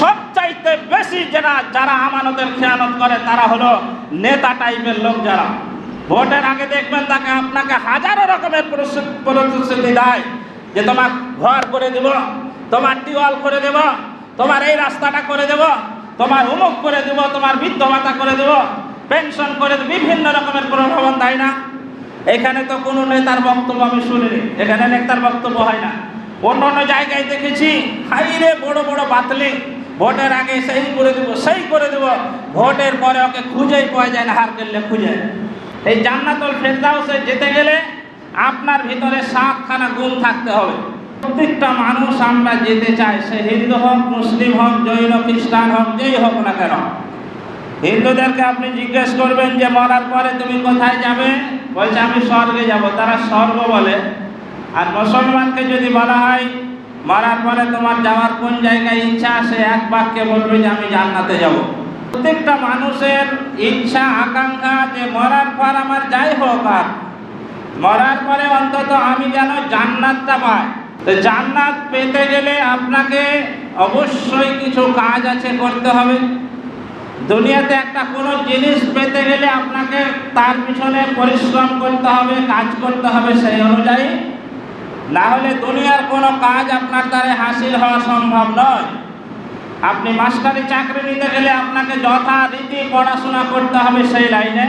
সবচাইতে বেশি যারা যারা আমানতের খেয়ানত করে, তারা হলো নেতা টাইপের লোক যারা। ভোটের আগে দেখবেন তাকে আপনাকে হাজারো রকমের প্রতিশ্রুতি দেয় যে তোমার ঘর করে দেব, তোমার টিওয়াল করে দেব, তোমার এই রাস্তাটা করে দেব, তোমার অমুক করে দেব, তোমার বৃদ্ধ ভাতা করে দেব, পেনশন করে দেব, বিভিন্ন রকমের প্রলোভন দেয় না। এখানে তো কোনো নেতার বক্তব্য আমি শুনিনি, এখানে নেতার বক্তব্য হয় না। অন্য অন্য জায়গায় দেখেছি, হাইরে বড় বড় বাতলি ভোটের আগে সেই করে দেবো, সেই করে দেব। ভোটের পরে ওকে খুঁজেই পাওয়া যায় না, হার করলে খুঁজে। এই জান্নাতুল ফেরদাউসে যেতে গেলে আপনার ভিতরে সাতখানা গুণ থাকতে হবে। প্রত্যেকটা মানুষ আমরা যেতে চাই, সে হিন্দু হোক, মুসলিম হোক, জৈন, খ্রিস্টান হোক, যেই হোক না কেন। হিন্দুদেরকে আপনি জিজ্ঞেস করবেন যে, মরার পরে তুমি কোথায় যাবে? বলছে, আমি স্বর্গে যাব। তারা স্বর্গ বলে। আর মুসলমানকে যদি বলা হয় মরার পরে তোমার যাওয়ার কোন জায়গায় ইচ্ছা সে এক বাক্যে বলবে যে আমি জান্নাতে যাব। প্রত্যেকটা মানুষের ইচ্ছা, আকাঙ্ক্ষা যে মরার পর আমার যাই হোক আর। মরার পরে অন্তত আমি যেন জান্নাতটা পাই। তো জান্নাত পেতে গেলে আপনাকে অবশ্যই কিছু কাজ আছে করতে হবে। দুনিয়াতে একটা কোনো জিনিস পেতে গেলে আপনাকে তার পিছনে পরিশ্রম করতে হবে, কাজ করতে হবে সেই অনুযায়ী। না হলে দুনিয়ার কোনো কাজ আপনার দ্বারা হাসিল হওয়া সম্ভব নয়। আপনি মাস্টারি চাকরি নিতে গেলে আপনাকে যথারীতি পড়াশোনা করতে হবে সেই লাইনে।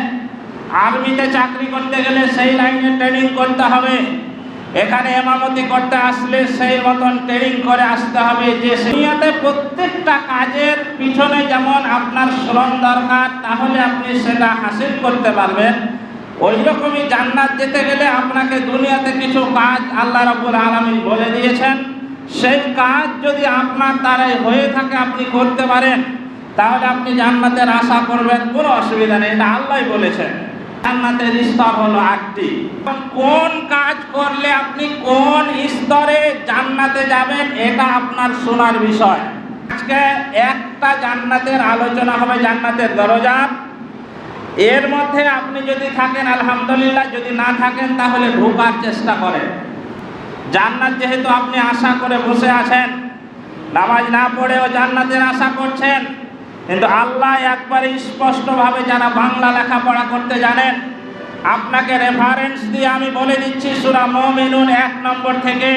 আর্মিতে চাকরি করতে গেলে সেই লাইনে ট্রেনিং করতে হবে। এখানে এমামতি করতে আসলে সেই মতন ট্রেনিং করে আসতে হবে যে দুনিয়াতে প্রত্যেকটা কাজের পিছনে যেমন আপনার শ্রম দরকার, তাহলে আপনি সেটা হাসিল করতে পারবেন। ওই রকমই জান্নাত যেতে গেলে আপনাকে দুনিয়াতে কিছু কাজ আল্লাহ রাব্বুল আলামিন বলে দিয়েছেন। সেই কাজ যদি আপনার দ্বারাই হয়ে থাকে, আপনি করতে পারেন। তাহলে আপনি জান্নাতের আশা করবেন, কোনো অসুবিধা নেই, এটা আল্লাহ বলেছেন। জান্নাতের স্তর হলো আটটি। কোন কাজ করলে আপনি কোন স্তরে জান্নাতে যাবেন, এটা আপনার শোনার বিষয়। আজকে একটা জান্নাতের আলোচনা হবে জান্নাতের দরজার এর মধ্যে আপনি যদি থাকেন, আলহামদুলিল্লাহ, যদি না থাকেন, তাহলে ঢোকার চেষ্টা করেন। জান্নাত যেহেতু আপনি আশা করে বসে আছেন, নামাজ না পড়েও জান্নাতের আশা করছেন, কিন্তু আল্লাহ একবারে স্পষ্টভাবে যারা বাংলা লেখাপড়া করতে জানেন, আপনাকে রেফারেন্স দিয়ে আমি বলে দিচ্ছি, সুরা মমিনুন এক নম্বর থেকে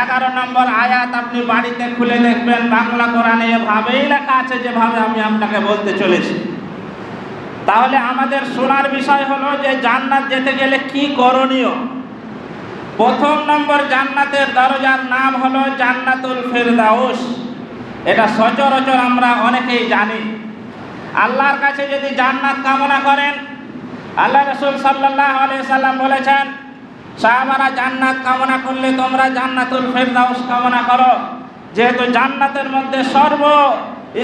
এগারো নম্বর আয়াত আপনি বাড়িতে খুলে দেখবেন, বাংলা কোরআনে এভাবেই লেখা আছে যেভাবে আমি আপনাকে বলতে চলেছি। তাহলে আমাদের শোনার বিষয় হলো যে জান্নাত যেতে গেলে কি করণীয়? প্রথম নম্বর জান্নাতের দরজার নাম হলো জান্নাতুল ফেরদাউস। এটা সচরাচর আমরা অনেকেই জানি। আল্লাহর কাছে যদি জান্নাত কামনা করেন, আল্লাহ রসুল সাল্লাহ সাল্লাম বলেছেন, সাহাবারা, জান্নাত কামনা করলে তোমরা জান্নাতুল ফেরদাউস কামনা করো। যেহেতু জান্নাতের মধ্যে সর্ব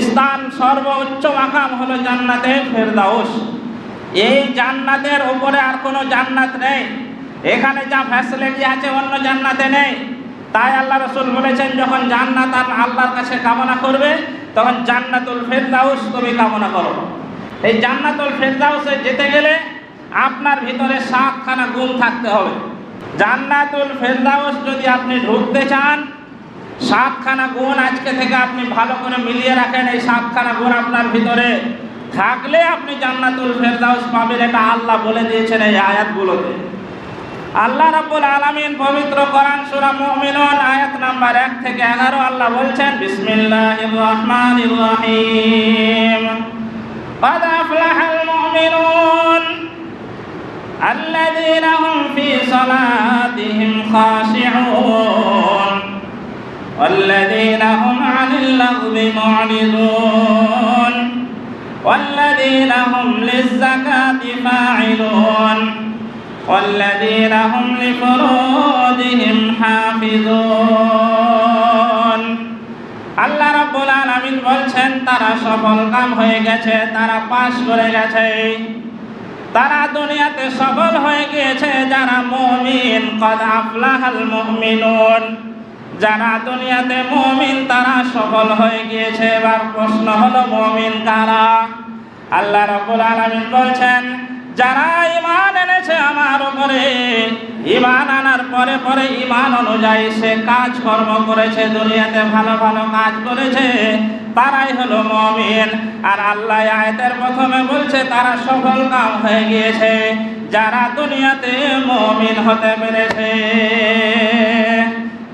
স্থান সর্বোচ্চ মাকাম হলো জান্নাতে ফেরদাউস। এই জান্নাতের উপরে আর কোনো জান্নাত নেই। এখানে যা ফ্যাসিলিটি আছে, অন্য জান্নাতে নেই। তাই আল্লাহ রসুল বলেছেন, যখন জান্নাত আর আল্লাহর কাছে কামনা করবে, তখন জান্নাতুল ফেরদাউস তুমি কামনা করো। এই জান্নাতুল ফেরদাউসে যেতে গেলে আপনার ভিতরে সাতখানা গুণ থাকতে হবে। জান্নাতুল ফেরদাউস যদি আপনি ঢুকতে চান সাতখানা গুণ আজকে থেকে আপনি ভালো করে মিলিয়ে রাখেন এই সাতখানা গুণ আপনার ভিতরে থাকলে আপনি জান্নাতুল ফেরদাউস পাবেন এটা আল্লাহ বলে দিয়েছেন এই আয়াতগুলোতে আল্লাহ রাব্বুল আলামিন পবিত্র কোরআন সূরা মুমিনুন আয়াত নাম্বার 1 থেকে 11 আল্লাহ বলছেন বিসমিল্লাহির রহমানির রহিম قد أفلح المؤمنون الذين هم في صلاتهم خاشعون والذين هم عن اللغو معرضون والذين هم للزكاة فاعلون والذين هم لفروجهم حافظون আল্লাহ রাব্বুল আলামিন বলছেন তারা সফল কাম হয়ে গেছে তারা পাস করে গেছে তারা দুনিয়াতে সফল হয়ে গিয়েছে যারা মুমিন কদ আফলাহাল মুমিনুন যারা দুনিয়াতে মমিন, তারা সফল হয়ে গিয়েছে। এবার প্রশ্ন হলো, মুমিন কারা? আল্লাহ রাব্বুল আলামিন বলছেন, যারা ইমান এনেছে আমার উপরে ইমান আনার পরে পরে ইমান অনুযায়ী সে কাজ কর্ম করেছে, দুনিয়াতে ভালো ভালো কাজ করেছে, তারাই হলো মমিন। আর আল্লাহ আয়তের প্রথমে বলছে, তারা সফল কাম হয়ে গিয়েছে, যারা দুনিয়াতে মমিন হতে পেরেছে।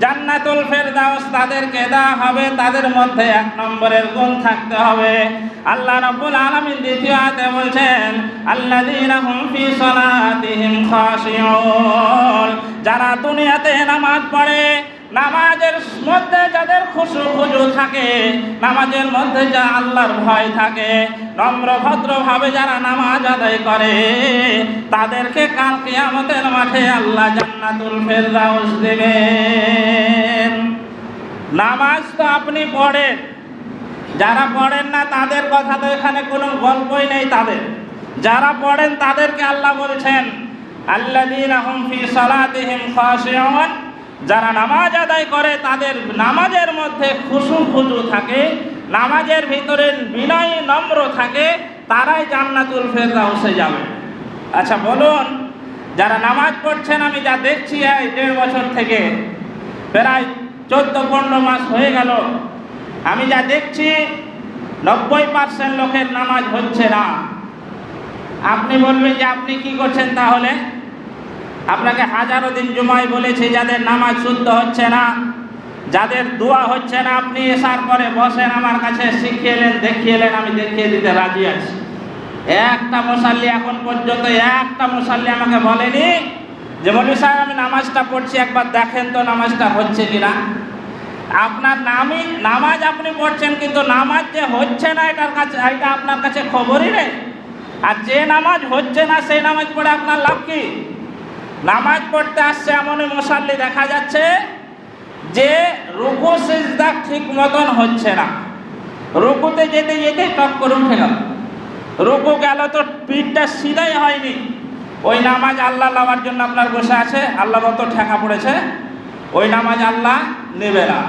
জান্নাতুল ফেরদাউস তাদেরকে দেওয়া হবে, তাদের মধ্যে এক নম্বরের গুণ থাকতে হবে। আল্লাহ রাব্বুল আলামিন দ্বিতীয় আয়াতে বলছেন, আল্লাযীনা হুম ফি সালাতিহিম খাশিউন। যারা দুনিয়াতে নামাজ পড়ে নামাজের মধ্যে যাদের খুশু খুজু থাকে, নামাজের মধ্যে যা আল্লাহর ভয় থাকে, নম্র ভদ্রভাবে যারা নামাজ আদায় করে, তাদেরকে কাল কিয়ামতের মাঠে আল্লাহ জান্নাতুল ফেরদাউস দেবেন। নামাজ তো আপনি পড়েন। যারা পড়েন না, তাদের কথা তো এখানে কোনো গল্পই নেই তাদের। যারা পড়েন, তাদেরকে আল্লাহ বলছেন, আল্লাযীনা হুম ফি সালাতিহিম খাশিউন। যারা নামাজ আদায় করে, তাদের নামাজের মধ্যে খুশু খুজু থাকে, নামাজের ভিতরে বিনয় নম্র থাকে, তারাই জান্নাতুল ফেরদাউসে যাবে। আচ্ছা বলুন, যারা নামাজ পড়ছেন, আমি যা দেখছি, এই দেড় বছর থেকে প্রায় চোদ্দ পনেরো মাস হয়ে গেল, আমি যা দেখছি, নব্বই পার্সেন্ট লোকের নামাজ হচ্ছে না। আপনি বলবেন যে, আপনি কি করছেন তাহলে? আপনাকে হাজারো দিন জুমায় বলেছি, যাদের নামাজ শুদ্ধ হচ্ছে না, যাদের দোয়া হচ্ছে না, আপনি এসার পরে বসেন, আমার কাছে শিখিয়ে এলেন দেখিয়ে এলেন আমি দেখিয়ে দিতে রাজি আছি। একটা মশাল্লি এখন পর্যন্ত, একটা মশাল্লি আমাকে বলেনি যে, মলি সাহেব, আমি নামাজটা পড়ছি, একবার দেখেন তো নামাজটা হচ্ছে কিনা? আপনার নামই, নামাজ আপনি পড়ছেন, কিন্তু নামাজ যে হচ্ছে না, এটার কাছে, এটা আপনার কাছে খবরই নেই। আর যে নামাজ হচ্ছে না, সেই নামাজ পড়ে আপনার লাভ কি? নামাজ পড়তে আসছে এমনই মশাল্লি দেখা যাচ্ছে যে রুকু, সিজদা ঠিক মতন হচ্ছে না। রুকুতে যেতে যেতে টপ করে উঠে গেল। রুকু গেল তো পিঠটা সিধাই হয়নি। ওই নামাজ আল্লাহ লাভার জন্য আপনার বসে আছে, আল্লাহ মতো ঠেকা পড়েছে। ওই নামাজ আল্লাহ নেবে না।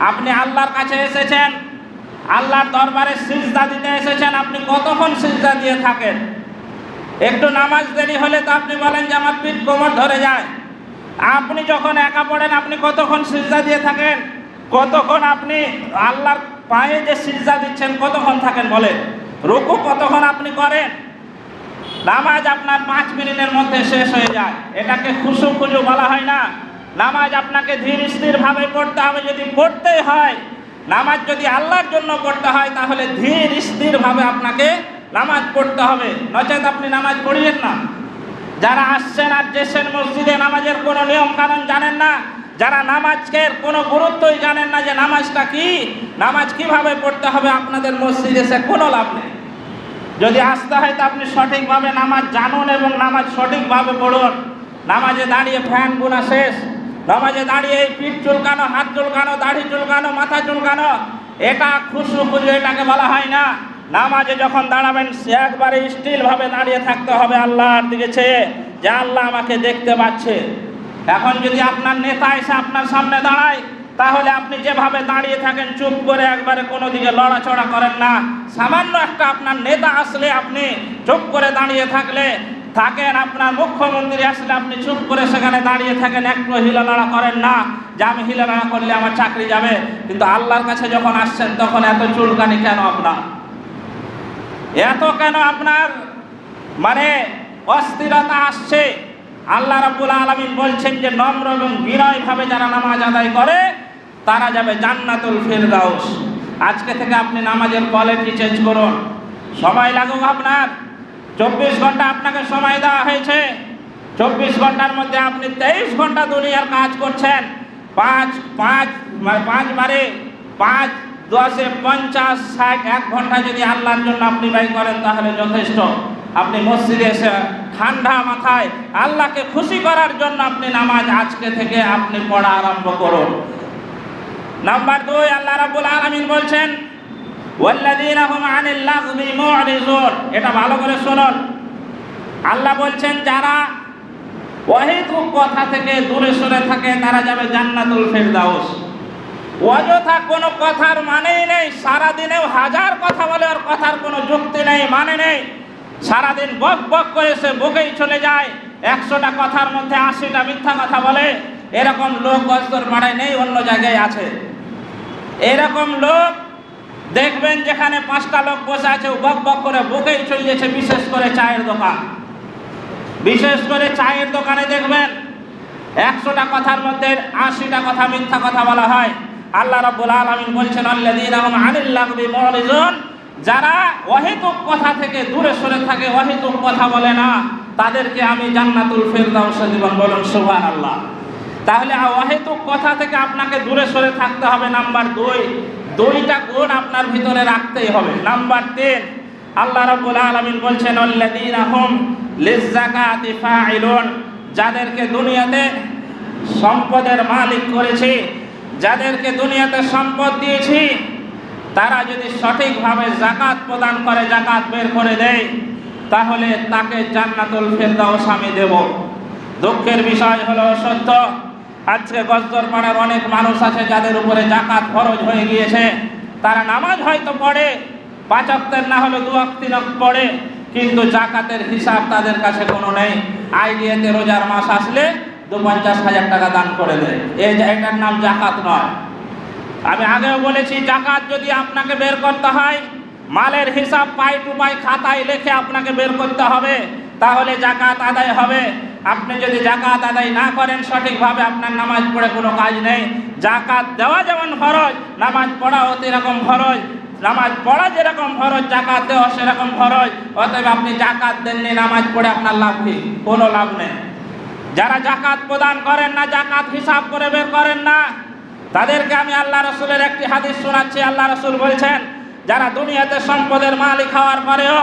আপনি আল্লাহর কাছে এসেছেন, আল্লাহর দরবারে সিজদা দিতে এসেছেন, আপনি কতক্ষণ সিজদা দিয়ে থাকেন? একটু নামাজ দেরি হলে তো আপনি বলেন যে আমার পিঠ কোমর ধরে যায়। আপনি যখন একা পড়েন, আপনি কতক্ষণ সিজদা দিয়ে থাকেন? কতক্ষণ আপনি আল্লাহর পায়ে যে সিজদা দিচ্ছেন, কতক্ষণ থাকেন বলেন? রুকু কতক্ষণ আপনি করেন? নামাজ আপনার পাঁচ মিনিটের মধ্যে শেষ হয়ে যায়। এটাকে খুশু খুজু বলা হয় না। নামাজ আপনাকে ধীর স্থিরভাবে পড়তে হবে। যদি পড়তেই হয়, নামাজ যদি আল্লাহর জন্য পড়তে হয়, তাহলে ধীর স্থিরভাবে আপনাকে নামাজ পড়তে হবে। নচেত আপনি নামাজ পড়িয়েন না। যারা আসছেন আর যেছেন মসজিদে, নামাজের কোনো নিয়ম কানুন জানেন না। যারা নামাজকে কোনো গুরুত্বই জানেন না যে নামাজটা কি, নামাজ কীভাবে পড়তে হবে আপনাদের মসজিদে এসে কোনো লাভ নেই। যদি আসতে হয় তো আপনি সঠিকভাবে নামাজ জানুন এবং নামাজ সঠিকভাবে পড়ুন। নামাজে দাঁড়িয়ে ফ্যান গুনা শেষ। নামাজে দাঁড়িয়ে এই পিঠ চুলকানো, হাত চুলকানো, দাড়ি চুলকানো, মাথা চুলকানো, এটা খুশু খুশু এটাকে বলা হয় না। নামাজে যখন দাঁড়াবেন সে একবারে স্টিলভাবে দাঁড়িয়ে থাকতে হবে আল্লাহর দিকে চেয়ে, যে আল্লাহ আমাকে দেখতে পাচ্ছে। এখন যদি আপনার নেতা এসে আপনার সামনে দাঁড়ায়, তাহলে আপনি যেভাবে দাঁড়িয়ে থাকেন, চুপ করে একবারে কোনো দিকে লড়াচড়া করেন না। সামান্য একটা আপনার নেতা আসলে আপনি চুপ করে দাঁড়িয়ে থাকলে, থাকেন আপনার মুখ্যমন্ত্রী আসলে আপনি চুপ করে সেখানে দাঁড়িয়ে থাকেন একটু হিলালড়া করেন না, যে আমি হিলালড়া করলে আমার চাকরি যাবে। কিন্তু আল্লাহর কাছে যখন আসছেন, তখন এত চুলকানি কেন আপনার? এত কেন আপনার? মানে অস্থিরতা আসছে। আল্লাহ রাব্বুল আলামিন বলছেন যে, নম্র এবং বিনয়ভাবে যারা নামাজ আদায় করে, তারা যাবে জান্নাতুল ফিরদাউস। আজকে থেকে আপনি নামাজের কোয়ালিটি চেঞ্জ করুন। সময় লাগুক আপনার। চব্বিশ ঘণ্টা আপনাকে সময় দেওয়া হয়েছে। চব্বিশ ঘণ্টার মধ্যে আপনি তেইশ ঘণ্টা দুনিয়ার কাজ করছেন। পাঁচ পাঁচ মানে পাঁচ বারে পাঁচ দশে পঞ্চাশ, ষাট, এক ঘণ্টা যদি আল্লাহর জন্য আপনি ব্যয় করেন তাহলে যথেষ্ট। আপনি মসজিদে এসে ঠান্ডা মাথায় আল্লাহকে খুশি করার জন্য আপনি নামাজ আজকে থেকে আপনি পড়া আরম্ভ করুন। নাম্বার দুই, আল্লাহ রাব্বুল আলামিন বলছেন এটা ভালো করে শুনুন। আল্লাহ বলছেন, যারা অহেতুক কথা থেকে দূরে সরে থাকে, তারা যাবে জান্নাতুল ফেরদাউস। অযথা কোনো কথার মানেই নেই, সারাদিনেও হাজার কথা বলে ওর কথার কোনো যুক্তি নেই মানে নেই। সারাদিন বক বক করে সে বুকেই চলে যায়, একশোটা কথার মধ্যে আশিটা মিথ্যা কথা বলে। এরকম লোক গস্তর পাড়ায় নেই, অন্য জায়গায় আছে। এরকম লোক দেখবেন যেখানে পাঁচটা লোক বসে আছে বক বক করে বুকেই চলিয়েছে বিশেষ করে চায়ের দোকান। বিশেষ করে চায়ের দোকানে দেখবেন, একশোটা কথার মধ্যে আশিটা কথা মিথ্যা কথা বলা হয়। আল্লাহ রাব্বুল আলামিন বলছেন মুরিজুন যারা অহেতুক কথা থেকে দূরে সরে থাকে, অহেতুক কথা বলে না, তাদেরকে আমি জান্নাতুল ফেরদাউসে জীবন বলুন, সুবহানাল্লাহ। তাহলে অহেতুক কথা থেকে আপনাকে দূরে সরে থাকতে হবে, নাম্বার দুই। দুইটা গুণ আপনার ভিতরে রাখতেই হবে। নাম্বার তিন, আল্লাহ রাব্বুল আলামিন বলছেন, আল্লাযীনা হুম লিযাকাতি ফাইলুন যাদেরকে দুনিয়াতে সম্পদের মালিক করেছি যাদেরকে দুনিয়াতে সম্পদ দিয়েছি, তারা যদি সঠিকভাবে জাকাত প্রদান করে, জাকাত বের করে দেয়, তাহলে তাকে জান্নাতুল ফেরদাউস আমি দেব। দুঃখের বিষয় হলো সত্য, আজকে গজদর পাড়ার অনেক মানুষ আছে যাদের উপরে জাকাত ফরজ হয়ে গিয়েছে। তারা নামাজ হয়তো পড়ে, পাঁচ অক্তের না হলে দু তিন পড়ে, কিন্তু জাকাতের হিসাব তাদের কাছে কোনো নেই। আইডিয়াতে রোজার মাস আসলে দু পঞ্চাশ হাজার টাকা দান করে দেয়। এই এটার নাম জাকাত নয়। আমি আগেও বলেছি, জাকাত যদি আপনাকে বের করতে হয়, মালের হিসাব পাই টু পাই খাতায় লিখে আপনাকে বের করতে হবে, তাহলে জাকাত আদায় হবে। আপনি যদি জাকাত আদায় না করেন, সঠিকভাবে আপনার নামাজ পড়ে কোনো কাজ নেই। জাকাত দেওয়া যেমন ফরজ, নামাজ পড়াও এরকম ফরজ। নামাজ পড়া যেরকম ফরজ, জাকাত দেওয়া সেরকম ফরজ। অতএব আপনি জাকাত দেননি, নামাজ পড়ে আপনার লাভ কি? কোনো লাভ নেই। যারা জাকাত প্রদান করেন না জাকাত হিসাব করে বের করেন না, তাদেরকে আমি আল্লাহ রসুলের একটি হাদিস শোনাচ্ছি। আল্লাহ রসুল বলছেন, যারা দুনিয়াতে সম্পদের মালিক হওয়ার পরেও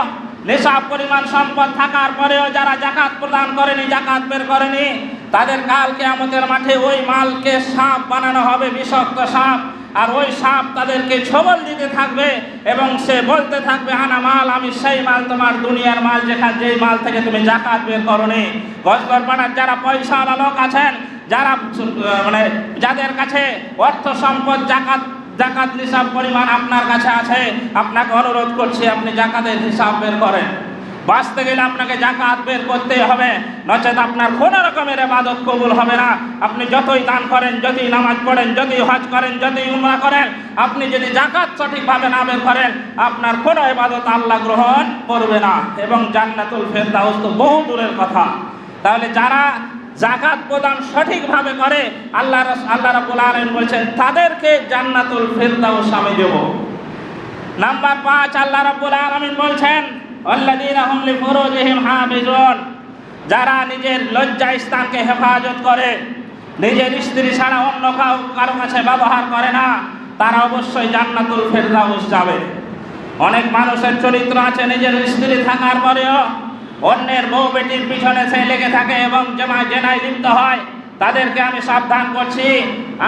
নিসাব পরিমাণ সম্পদ থাকার পরেও যারা জাকাত প্রদান করেনি, জাকাত বের করেনি, তাদের কাল কেয়ামতের মাঠে ওই মালকে সাপ বানানো হবে, বিষাক্ত সাপ। আর ওই সাপ তাদেরকে ছবল দিতে থাকবে এবং সে বলতে থাকবে, আনা মাল, আমি সেই মাল তোমার দুনিয়ার মাল যেখানে, যেই মাল থেকে তুমি জাকাত বের করনি। গজগর পাড়ার যারা পয়সাওয়ালা লোক আছেন, যারা মানে যাদের কাছে অর্থ সম্পদ, জাকাত জাকাত নিসাব পরিমাণ আপনার কাছে আছে, আপনাকে অনুরোধ করছি, আপনি জাকাতের হিসাব বের করেন। বাঁচতে গেলে আপনাকে জাকাত বের করতে হবে, নচেত আপনার কোনো রকমের এবাদত কবুল হবে না। আপনি যতই দান করেন, যতই নামাজ পড়েন, যতই হজ করেন, যতই উমরা করেন, আপনি যদি জাকাত সঠিকভাবে না বের করেন, আপনার কোনো এবাদত আল্লাহ গ্রহণ করবে না। এবং জান্নাতুল ফেরদাউস তো বহু দূরের কথা। তাহলে যারা জাকাত প্রদান সঠিকভাবে করে, আল্লাহ আল্লাহ রাব্বুল আলামিন বলছেন, তাদেরকে জান্নাতুল ফেরদাউস আমি দেব। নাম্বার পাঁচ, আল্লাহ রাব্বুল আলামিন বলছেন যারা নিজের লজ্জা স্থানকে হেফাজত করে, নিজের স্ত্রী ছাড়া অন্য কারও কাছে ব্যবহার করে না, তারা অবশ্যই জান্নাতুল ফেরদাউস যাবে। অনেক মানুষের চরিত্র আছে, নিজের স্ত্রী থাকার পরেও অন্যের বউ বেটির পিছনে সে লেগে থাকে এবং জমা জেনায় লিপ্ত হয়। তাদেরকে আমি সাবধান করছি।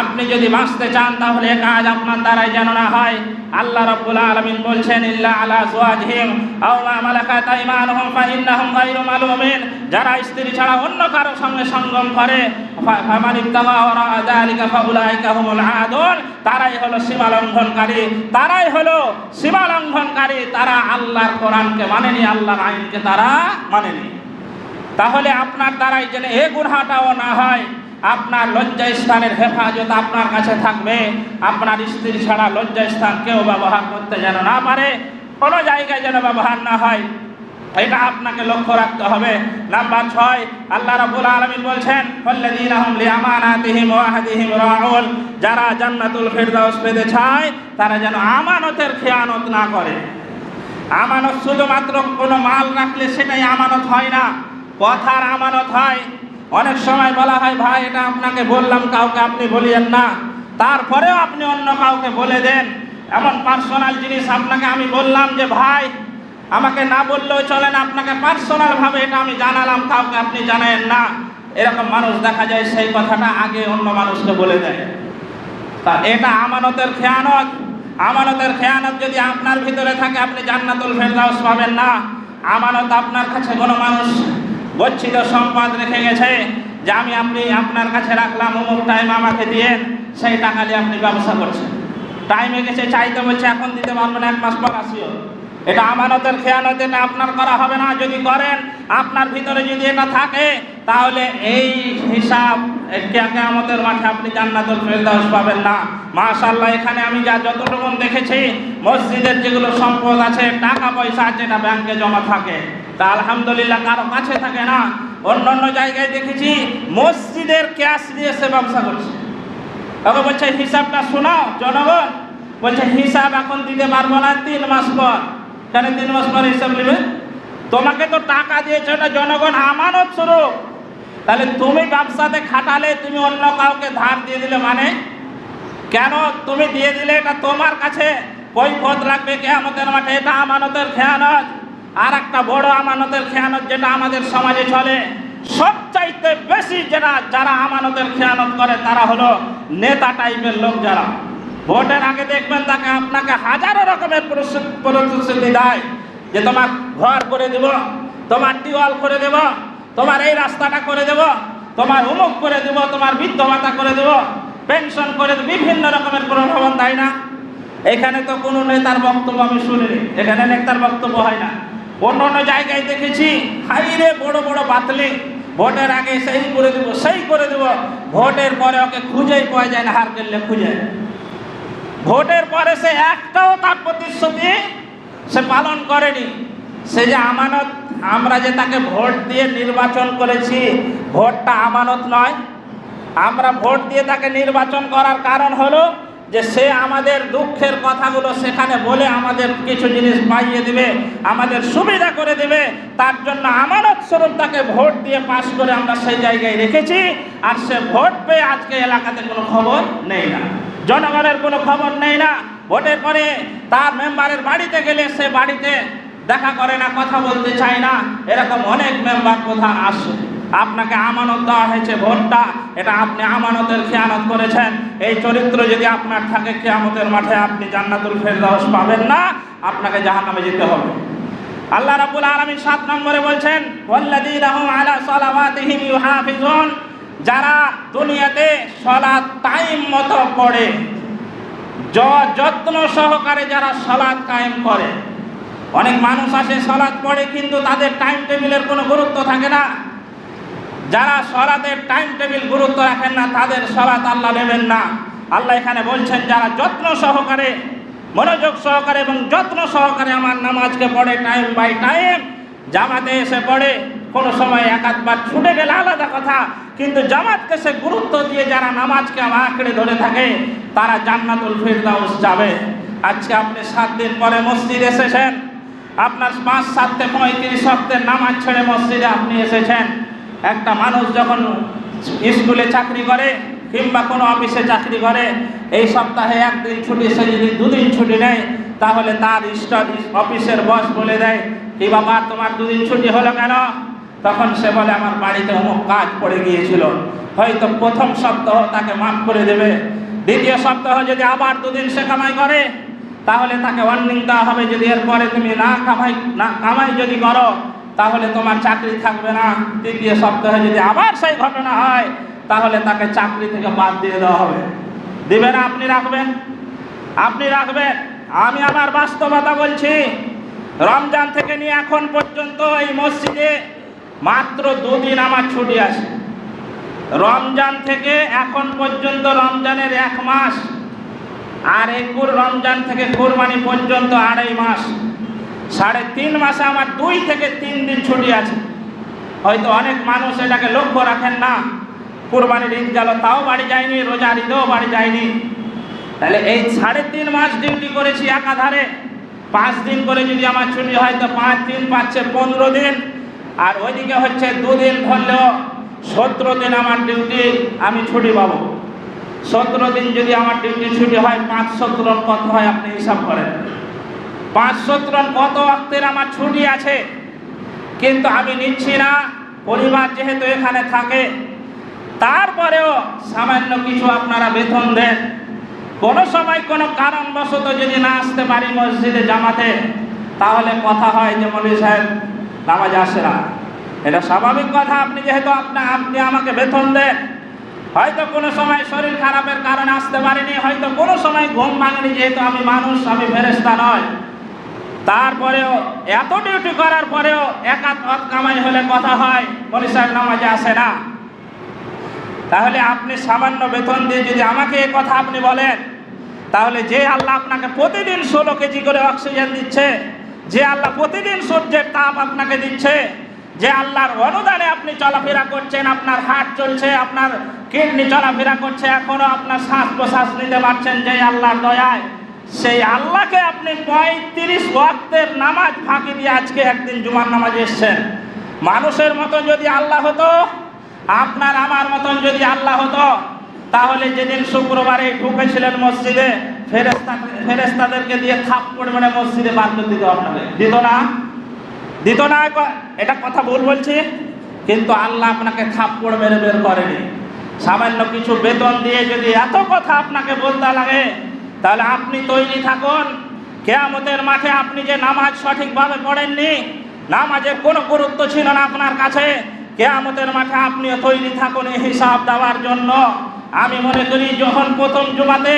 আপনি যদি বাঁচতে চান, তাহলে কাজ আপনার দ্বারাই যেন না হয়। আল্লাহ রাব্বুল আলামিন বলছেন, ইল্লা আলা সুওয়াজহিম আও মা মালাকাত আইমানুহুম ফাইন্নাহুম গায়রু মালুমিন। যারা স্ত্রী ছাড়া অন্য কারও সঙ্গে সঙ্গম করে ফামান ইবতাগা ওয়ারা যালিকা ফাউলাইকা হুমুল তারাই হলো সীমা লঙ্ঘনকারী তারাই হলো সীমা লঙ্ঘনকারী তারা আল্লাহর কোরআনকে মানেনি, আল্লাহর আইনকে তারা মানেনি। তাহলে আপনার দ্বারাই যেন এ গুনহাটাও না হয়। আপনার লজ্জা স্থানের হেফাজত আপনার কাছে থাকবে। আপনার স্ত্রী ছাড়া লজ্জা স্থান কেউ ব্যবহার করতে যেন না পারে। কোনো জায়গায় যেন ব্যবহার না হয়। এটা আপনাকে লক্ষ্য রাখতে হবে। নাম্বার ছয়, আল্লাহ রাব্বুল আলামিন বলছেন যারা জান্নাতুল ফিরদাউস পেতে চায়, তারা যেন আমানতের খেয়ানত না করে। আমানত শুধুমাত্র কোনো মাল রাখলে সেটাই আমানত হয় না। কথার আমানত হয়। অনেক সময় বলা হয়, ভাই, এটা আপনাকে বললাম, কাউকে আপনি বলিয়েন না। তারপরেও আপনি অন্য কাউকে বলে দেন। এমন পার্সোনাল জিনিস আপনাকে আমি বললাম যে, ভাই, আমাকে না বললেও চলে না, আপনাকে পার্সোনাল ভাবে এটা আমি জানালাম, কাউকে আপনি জানেন না। এরকম মানুষ দেখা যায়, সেই কথাটা আগে অন্য মানুষকে বলে দেয়। তা এটা আমানতের খেয়ানত। আমানতের খেয়ানত যদি আপনার ভিতরে থাকে, আপনি জান্নাতুল ফেরদাউস পাবেন না। আমানত আপনার কাছে কোনো মানুষ গচ্ছিত সম্পদ রেখে গেছে যে আমি আপনি আপনার কাছে রাখলাম, অমুক টাইম আমাকে দিয়েন সেই টাকা দিয়ে আপনি ব্যবসা করছেন। টাইমে গেছে, চাইতে বলছে, এখন দিতে পারব না, এক মাস পর আসিও। এটা আমানতের খেয়ানত, এটা আপনার করা হবে না, যদি করেন, আপনার ভিতরে যদি এটা থাকে, তাহলে এই হিসাব কেয়ামতের মাঠে আপনি জান্নাতুল ফেরদাউস পাবেন না। মাশাআল্লাহ, এখানে আমি যা যতটুকু দেখেছি, মসজিদের যেগুলো সম্পদ আছে, টাকা পয়সা আছে, এটা ব্যাংকে জমা থাকে। তা আলহামদুলিল্লাহ কারও কাছে থাকে না। অন্য অন্য জায়গায় দেখেছি, মসজিদের ক্যাশ দিয়ে সে ব্যবসা করছে। তবে বলছে, হিসাবটা শোনাও, জনগণ। বলছে, হিসাব এখন দিতে পারব না, তিন মাস পর। কেন তিন মাস পর হিসাব নেবে? তোমাকে তো টাকা দিয়েছে ওটা জনগণ, আমানত স্বরূপ তাহলে তুমি ব্যবসাতে খাটালে, তুমি অন্য কাউকে ধার দিয়ে দিলে মানে? কেন তুমি দিয়ে দিলে, এটা তোমার কাছে কৈফত লাগবে কেয়ামতের মাঠে, এটা আমানতের খেয়ানত। আর একটা বড় আমানতের খেয়ানত যেটা আমাদের সমাজে চলে। সবচাইতে বেশি যারা যারা আমানতের খেয়ানত করে, তারা হলো নেতা টাইপের লোক যারা। ভোটের আগে দেখবেন তাকে আপনাকে হাজারো রকমের প্রতিশ্রু- প্রতিশ্রুতি দেয় যে তোমার ঘর করে দেব, তোমার টিওয়াল করে দেব, তোমার এই রাস্তাটা করে দেব, তোমার অমুক করে দেব, তোমার বৃদ্ধ ভাতা করে দেব, পেনশন করে দেব, বিভিন্ন রকমের প্রলোভন দেয় না। এখানে তো কোনো নেতার বক্তব্য আমি শুনিনি, এখানে নেতার বক্তব্য হয় না। অন্য অন্য জায়গায় দেখেছি। হাইরে বড় বড় বাতলি। ভোটের আগে সেই করে দেব, সেই করে দেব। ভোটের পরে ওকে খুঁজেই পাওয়া যায় না, হার করলে খুঁজে। ভোটের পরে সে একটাও তার প্রতিশ্রুতি সে পালন করেনি। সে যে আমানত, আমরা যে তাকে ভোট দিয়ে নির্বাচন করেছি, ভোটটা আমানত নয়। আমরা ভোট দিয়ে তাকে নির্বাচন করার কারণ হলো যে সে আমাদের দুঃখের কথাগুলো সেখানে বলে আমাদের কিছু জিনিস পাইয়ে দিবে, আমাদের সুবিধা করে দেবে, তার জন্য আমানত স্বরূপ তাকে ভোট দিয়ে পাশ করে আমরা সেই জায়গায় রেখেছি, আর সে ভোট পেয়ে আজকে এলাকাতে কোনো খবর নেই না। জনগণের কোনো খবর নেই না। ভোটের পরে তার মেম্বারের বাড়িতে গেলে সে বাড়িতে দেখা করে না, কথা বলতে চায় না। এরকম অনেক মেম্বার প্রধান আসে। আপনাকে আমানত দেওয়া হয়েছে ভোটটা, এটা আপনি আমানতের খেয়ানত করেছেন। এই চরিত্র যদি আপনার থাকে খেয়ামতের মাঠে আপনি জান্নাতুল ফেরদাউস পাবেন না, আপনাকে জাহান্নামে যেতে হবে। আল্লাহ রাব্বুল আলামিন সাত নম্বরে বলছেন যারা দুনিয়াতে সালাত টাইম মতো পড়ে যত্ন সহকারে যারা সালাত কায়েম করে। অনেক মানুষ আসে সালাত পড়ে, কিন্তু তাদের টাইম টেবিলের কোনো গুরুত্ব থাকে না। যারা সলাতের টাইম টেবিল গুরুত্ব রাখেন না, তাদের সলাত আল্লাহ নেবেন না। আল্লাহ এখানে বলছেন, যারা যত্ন সহকারে, মনোযোগ সহকারে এবং যত্ন সহকারে আমার নামাজকে পড়ে টাইম বাই টাইম জামাতে এসে পড়ে, কোনো সময় এক আধবার ছুটে গেলে আলাদা কথা, কিন্তু জামাতকে সে গুরুত্ব দিয়ে যারা নামাজকে আমার আঁকড়ে ধরে থাকে, তারা জান্নাতুল ফিরদাউস যাবে। আজকে আপনি সাত দিন পরে মসজিদ এসেছেন, আপনার পাঁচ, সাতটে, পঁয়ত্রিশ সপ্তাহের নামাজ ছেড়ে মসজিদে আপনি এসেছেন। একটা মানুষ যখন স্কুলে চাকরি করে কিংবা কোনো অফিসে চাকরি করে, এই সপ্তাহে একদিন ছুটি সে যদি দুদিন ছুটি নেয়, তাহলে তার স্টার অফিসের বস বলে দেয়, কি বাবা, তোমার দুদিন ছুটি হলো কেন? তখন সে বলে, আমার বাড়িতে অমুক কাজ পড়ে গিয়েছিল। হয়তো প্রথম সপ্তাহ তাকে মাফ করে দেবে। দ্বিতীয় সপ্তাহ যদি আবার দুদিন সে কামাই করে, তাহলে তাকে ওয়ার্নিং দেওয়া হবে। যদি এরপরে তুমি না কামাই না কামাই যদি করো তাহলে তোমার চাকরি থাকবে না। তৃতীয় সপ্তাহে যদি আবার সেই ঘটনা হয়, তাহলে তাকে চাকরি থেকে বাদ দিয়ে দেওয়া হবে। দিবে না আপনি রাখবেন। আপনি রাখবেন। আমি আমার বাস্তবতা বলছি। রমজান থেকে নিয়ে এখন পর্যন্ত এই মসজিদে মাত্র দুদিন আমার ছুটি আছে। রমজান থেকে এখন পর্যন্ত রমজানের এক মাস, আর এই রমজান থেকে কুরবানি পর্যন্ত আড়াই মাস। সাড়ে তিন মাসে আমার দুই থেকে তিন দিন ছুটি আছে। হয়তো অনেক মানুষ এটাকে লক্ষ্য রাখেন না। কুরবানির ঈদ গেল, তাও বাড়ি যায়নি, রোজার ঈদেও বাড়ি যায়নি। তাহলে এই সাড়ে তিন মাস ডিউটি করেছি একাধারে পাঁচ দিন করে যদি আমার ছুটি হয় তো পাঁচ দিন পাচ্ছে পনেরো দিন। আর ওইদিকে হচ্ছে দুদিন ধরলেও সতেরো দিন আমার ডিউটি আমি ছুটি পাবো। সতেরো দিন যদি আমার ডিউটি ছুটি হয়, পাঁচ সতেরো কত হয়, আপনি হিসাব করেন। পাঁচ সতেরো কত অক্তের আমার ছুটি আছে? কিন্তু আমি নিচ্ছি না, পরিবার যেহেতু এখানে থাকে। তারপরেও সামান্য কিছু আপনারা বেতন দেন। কোনো সময় কোনো কারণবশত যদি না আসতে পারি মসজিদে জামাতে, তাহলে কথা হয় যে মৌলী সাহেব, নামাজ আসে না। এটা স্বাভাবিক কথা, আপনি যেহেতু আপনি আপনি আমাকে বেতন দেন। হয়তো কোনো সময় শরীর খারাপের কারণে আসতে পারিনি, হয়তো কোনো সময় ঘুম ভাঙেনি, যেহেতু আমি মানুষ, আমি ফেরেস্তা নয়। তারপরেও এত ডিউটি করার পরেও একাত কামাই হলে কথা হয় মনীষার নামাজে আসে না। তাহলে আপনি সামান্য বেতন দিয়ে যদি আমাকে এ কথা আপনি বলেন, তাহলে যে আল্লাহ আপনাকে প্রতিদিন ষোলো কেজি করে অক্সিজেন দিচ্ছে, যে আল্লাহ প্রতিদিন সূর্যের তাপ আপনাকে দিচ্ছে, যে আল্লাহর অনুদানে আপনি চলাফেরা করছেন, আপনার হাট চলছে, আপনার কিডনি চলাফেরা করছে, এখনও আপনার শ্বাস প্রশ্বাস নিতে পারছেন যে আল্লাহর দয়ায়। সেই আল্লাহকে আপনি পঁয়ত্রিশ ওয়াক্তের নামাজ ফাঁকি দিয়ে আজকে একদিন জুমার নামাজ এসছেন। মানুষের মতো যদি আল্লাহ হতো, আপনার আমার মতন যদি আল্লাহ হতো, তাহলে যেদিন শুক্রবারে ঢুকেছিলেন মসজিদে ফেরেস্তা ফেরেস্তাদেরকে দিয়ে থাপ্পড় মানে মসজিদে বার করে দিত আপনাকে। দিত না? দিত না এটা কথা ভুল বলছি? কিন্তু আল্লাহ আপনাকে থাপ্পড় মেরে বের করেনি। সামান্য কিছু বেতন দিয়ে যদি এত কথা আপনাকে বলতে লাগে তাহলে আপনি তৈরি থাকুন। কেয়ামতের মাঠে আপনি যে নামাজ সঠিকভাবে পড়েননি, নামাজের কোনো গুরুত্ব ছিল না আপনার কাছে। কেয়ামতের মাঠে আপনিও তৈরি থাকুন এই হিসাব দেওয়ার জন্য। আমি মনে করি যখন প্রথম জুমাতে,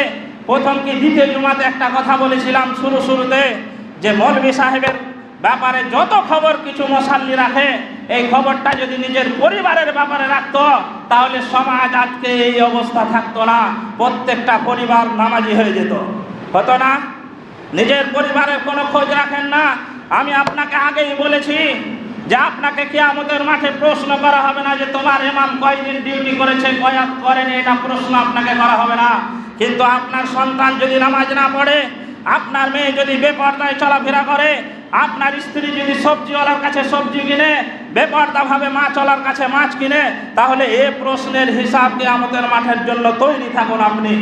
প্রথম কি দ্বিতীয় জুমাতে একটা কথা বলেছিলাম শুরু শুরুতে, যে মৌলবী সাহেবের ব্যাপারে যত খবর কিছু মশাল্লি রাখে, এই খবরটা যদি নিজের পরিবারের ব্যাপারে রাখতো, তাহলে সমাজ আজকে এই অবস্থা থাকতো না। প্রত্যেকটা পরিবার নামাজি হয়ে যেত। হতো না? নিজের পরিবারের কোনো খোঁজ রাখেন না। আমি আপনাকে আগেই বলেছি যে আপনাকে কি আমাদের মাঠে প্রশ্ন করা হবে না যে তোমার এমাম কয়দিন ডিউটি করেছে, কয়াত করেনি, এটা প্রশ্ন আপনাকে করা হবে না। কিন্তু আপনার সন্তান যদি নামাজ না পড়ে, আপনার মেয়ে যদি বেপর্দায় চলাফেরা করে আপনার স্ত্রী যদি সবজিওয়ালার কাছে সবজি কিনে, বেপর্দাভাবে মাছ চলার কাছে মাছ কিনে, তাহলে এ প্রশ্নের হিসাব আমাদের মাঠের জন্য তৈরি থাকুন আপনি।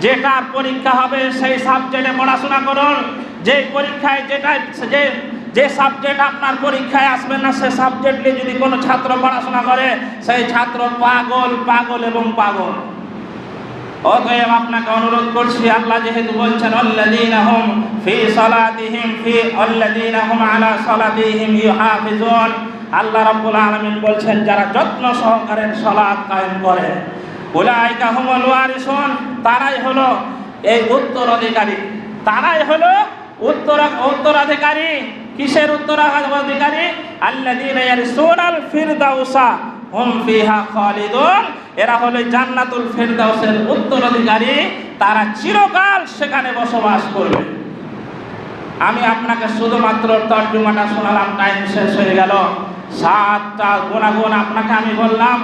যেটার পরীক্ষা হবে, সেই সাবজেক্টে পড়াশোনা করুন। যে পরীক্ষায় যেটা যে যে সাবজেক্ট আপনার পরীক্ষায় আসবে না, সে সাবজেক্ট নিয়ে যদি কোনো ছাত্র পড়াশোনা করে, সেই ছাত্র পাগল পাগল এবং পাগল। অতএব আপনাকে অনুরোধ করছি, আল্লাহ যেহেতু বলছেন, আল্লাযীনা হুম ফি সালাতিহিম, ফি আল্লাযীনা হুম আলা সালাতিহিম ইউহাফিজুন। আল্লাহ রাব্বুল আলামিন বলছেন, যারা যত্ন সহকারে সালাত কায়েম করে, উলাইকা হুমুল ওয়ারিসুন। তারাই হলো এই উত্তরাধিকারী। তারাই হলো উত্তর, উত্তরাধিকারী। কিসের উত্তরাধিকারী? আল্লাযীনা ইয়ারসুনাল ফিরদাউসা। হুম ফিহা খালিদুন। এরা হলো জান্নাতুল ফেরদাউসের উত্তরাধিকারী। তারা চিরকাল সেখানে বসবাস করবে। আমি আপনাকে শুধুমাত্র তর্জমাটা শোনালাম টাইম শেষ হয়ে গেল। সাতটা গুণাগুণ আপনাকে আমি বললাম।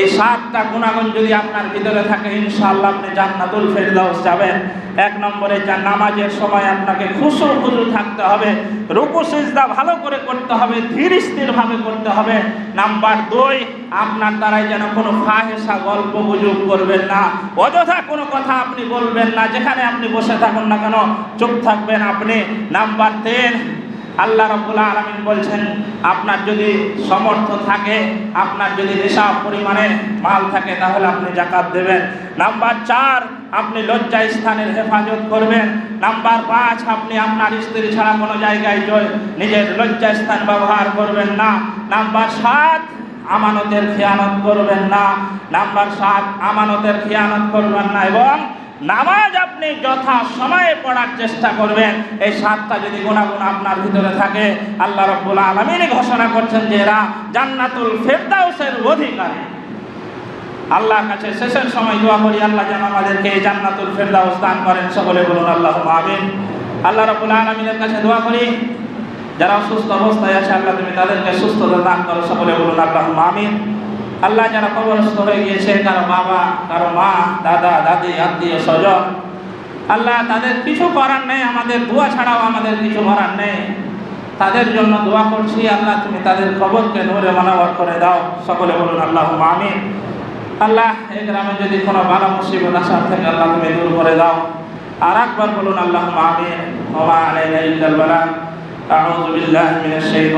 এই সাতটা গুণাগুণ যদি আপনার ভিতরে থাকে, ইনশাআল্লাহ আপনি জান্নাতুল ফেরদাউস যাবেন। এক নম্বরে যা নামাজের সময় আপনাকে খুশু খুশু থাকতে হবে, রুকু, সিজদা ভালো করে করতে হবে, ধীর স্থিরভাবে করতে হবে। নাম্বার দুই, আপনার দ্বারাই যেন কোনো ফাহেসা গল্প গুজব করবেন না। অযথা কোনো কথা আপনি বলবেন না, যেখানে আপনি বসে থাকুন না কেন, চুপ থাকবেন আপনি। নাম্বার তিন আল্লাহ রব্বুল আলমিন বলছেন, আপনার যদি সমর্থ থাকে, আপনার যদি নেশা পরিমাণে মাল থাকে, তাহলে আপনি জাকাত দেবেন। নাম্বার চার, আপনি লজ্জা স্থানের হেফাজত করবেন। নাম্বার পাঁচ, আপনি আপনার স্ত্রী ছাড়া কোনো জায়গায় জয়, নিজের লজ্জা স্থান ব্যবহার করবেন না। নাম্বার সাত, আমানতের খেয়ানত করবেন না। নাম্বার সাত, আমানতের খেয়ানত করবেন না এবং নামাজ আপনি যথা সময়ে পড়ার চেষ্টা করবেন। এই সাতটা যদি গুণাগুণ আপনার ভিতরে থাকে, আল্লাহ রব্বুল আলমিনই ঘোষণা করছেন যে এরা জান্নাতুল ফেরদাউসের অধিকারী। আল্লাহর কাছে শেষের সময় দোয়া করি, আল্লাহ যেন আমাদেরকে এই জান্নাতুল ফেরদাউস দান করেন। সকলে বলুন আল্লাহ আমিন। আল্লাহ রব্বুল আলমিনের কাছে দোয়া করি, যারা অসুস্থ অবস্থায় আছে, আল্লাহ তুমি তাদেরকে সুস্থতা দান করো। সকলে বলুন আল্লাহ আমিন। আল্লাহ যারা কবরস্থ হয়ে গিয়েছে কারও বাবা, কারও মা, দাদা, দাদি, আত্মীয়, স্বজন। আল্লাহ তাদের কিছু করার নেই, আমাদের দোয়া ছাড়াও আমাদের কিছু করার নেই। তাদের জন্য দোয়া করছি, আল্লাহ তুমি তাদের খবরকে নূরে মানাবার করে দাও। সকলে বলুন আল্লাহ আমিন। আল্লাহ, এই গ্রামে যদি কোনো বালা মুসিবত আসার থেকে, আল্লাহ তুমি দূর করে দাও। আর একবার বলুন আল্লাহ আমিন। ওমা আলাইনা ইল্লাল বালাগ আউযু বিল্লাহি রাজিম।